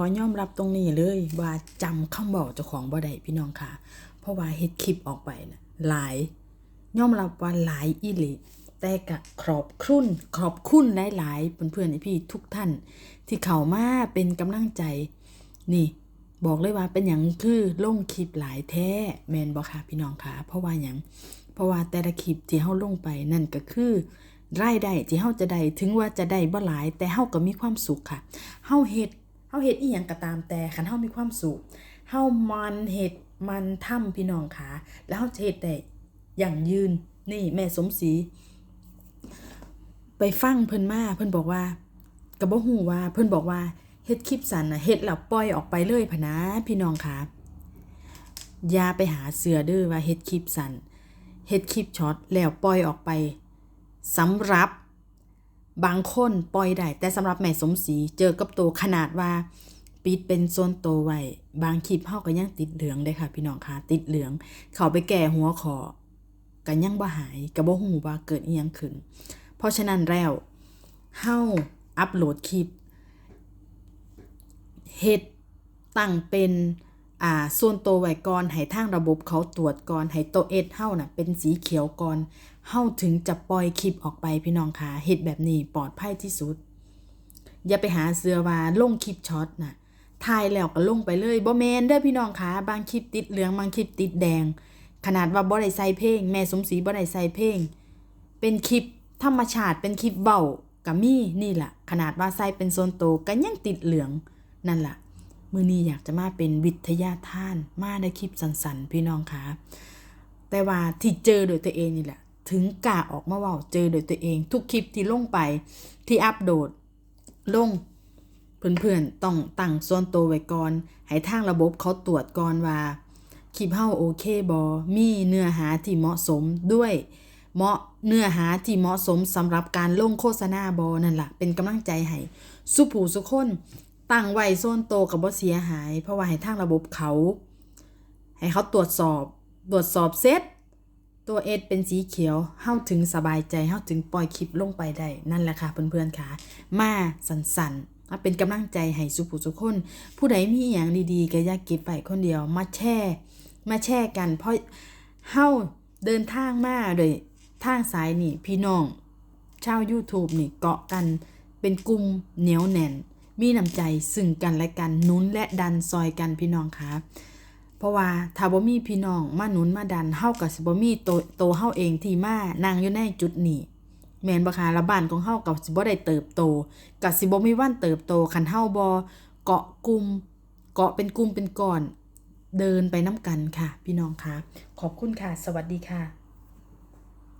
อยอมรับตรงนี้เลยว่าจำคำบอกเจ้าของบ่ได้พี่น้องค่ะ เพราะว่าเฮ็ดคลิปออกไปนะหลายยอมรับว่าหลายอีหลีแต่กะขอบคุณขอบคุณหลายๆเพื่อนๆพี่ทุกท่าน ที่เข้ามาเป็นกำลังใจ นี่ บอกเลยว่าเป็นอย่างคือลงคลิปหลายแท้แมนบอกค่ะพี่น้องค่ะ เพราะว่าอย่างเพราะว่าแต่ละคลิปที่เฮาลงไปนั่นก็คือรายได้ที่เฮาจะได้ถึงว่าจะได้บ่หลาย แต่เฮาก็มีความสุขค่ะเฮาเฮ็ด เฮาเฮ็ดอีหยังก็ตามแต่คันเฮามีความสุขเฮามันเฮ็ดมันทำพี่น้องค่ะแล้วเฮาเฮ็ดได้อย่างยืนนี่แม่สมศรีไปฟังเพิ่นมาเพิ่นบอกว่าก็บ่ฮู้ว่าเพิ่นบอกว่าเฮ็ดคลิปสั้นน่ะเฮ็ดแล้วปล่อยออกไปเลยพะนะพี่น้องค่ะอย่าไปหาเสือเด้อว่าเฮ็ดคลิปสั้นเฮ็ดคลิปช็อตแล้วปล่อยออกไปสำหรับ บางคนปล่อยได้แต่สำหรับแม่สมศรีเจอกับตัวขนาดว่าปิดเป็นโซนโตวไว้บางคลิปเฮาก็ยังติดเหลืองเลยค่ะ พี่น้องค่ะติดเหลือง เขาไปแก่หัวขอก็ยังบ่หายก็บ่ฮู้ว่าเกิดอีหยังขึ้น เพราะฉะนั้นแล้วเฮาอัปโหลดคลิปเฮ็ดตั้งเป็น อ่าส่วนตัวไว้ก่อนให้ทางระบบเขาตรวจก่อนให้ตัวเอสเฮาน่ะเป็นสีเขียวก่อนเฮาถึงจะปล่อยคลิปออกไปพี่น้องคะเฮ็ดแบบนี้ปลอดภัยที่สุด อย่าไปหาเสือว่าลงคลิปช็อตน่ะถ่ายแล้วก็ลงไปเลยบ่แมนเด้อพี่น้องคะบางคลิปติดเหลืองบางคลิปติดแดง ขนาดว่าบ่ได้ใส่เพลง แม่สมศรีบ่ได้ใส่เพลง เป็นคลิปธรรมชาติเป็นคลิปเบากับมีนี่แหละขนาดว่าใส่เป็นโซนโตก็ยังติดเหลืองนั่นแหละ มือนี้อยากจะมาเป็นวิทยาท่าน มาในคลิปสันๆพี่น้องคะแต่ว่าที่เจอโดยตัวเองนี่แหละ ถึงกล้าออกมาว่าเจอโดยตัวเอง ทุกคลิปที่ลงไปที่อัปโหลดลงเพื่อนๆต้องตั้งส่วนตัวไว้ก่อน ให้ทางระบบเขาตรวจก่อนว่าคลิปเฮาโอเคบอมีเนื้อหาที่เหมาะสมด้วยเหมาะเนื้อหาที่เหมาะสมสำหรับการลงโฆษณาบอนั่นล่ะ เป็นกำลังใจให้สุผู้สุคน ตั้งไว้โซนโตกับบ่เสียหาย เพราะว่าให้ทางระบบเขา ให้เขาตรวจสอบ ตรวจสอบเสร็จตัวเอสเป็นสีเขียวเฮาถึงสบายใจเฮาถึงปล่อยคลิปลงไปได้นั่นแหละค่ะเพื่อนๆค่ะมาสันๆมาเป็นกำลังใจให้สุผู้สุคน ผู้ใดมีอย่างดีๆก็อย่าเก็บไปคนเดียว มาแชร์มาแชร์กัน เพราะเฮาเดินทางมาโดยทางสายนี่พี่น้องชาว YouTube นี่เกาะกันเป็นกลุ่มเหนียวแน่น มีน้ำใจซึ่งกันและกันนุนและดันซอยกันพี่น้องคะเพราะว่าถ้าบ่มีพี่น้องมาหนุนมาดันเฮากับสิบ่มีโตโตเฮาเองที่มานั่งอยู่ในจุดนี้แม่นบ่คะและบ้านของเฮากับสิบ่ได้เติบโตกับสิบ่มีวันเติบโตคันเฮาบ่เกาะกลุ่มเกาะเป็นกลุ่มเป็นก้อน เดินไปน้ำกันค่ะ พี่น้องคะขอบคุณค่ะ สวัสดีค่ะ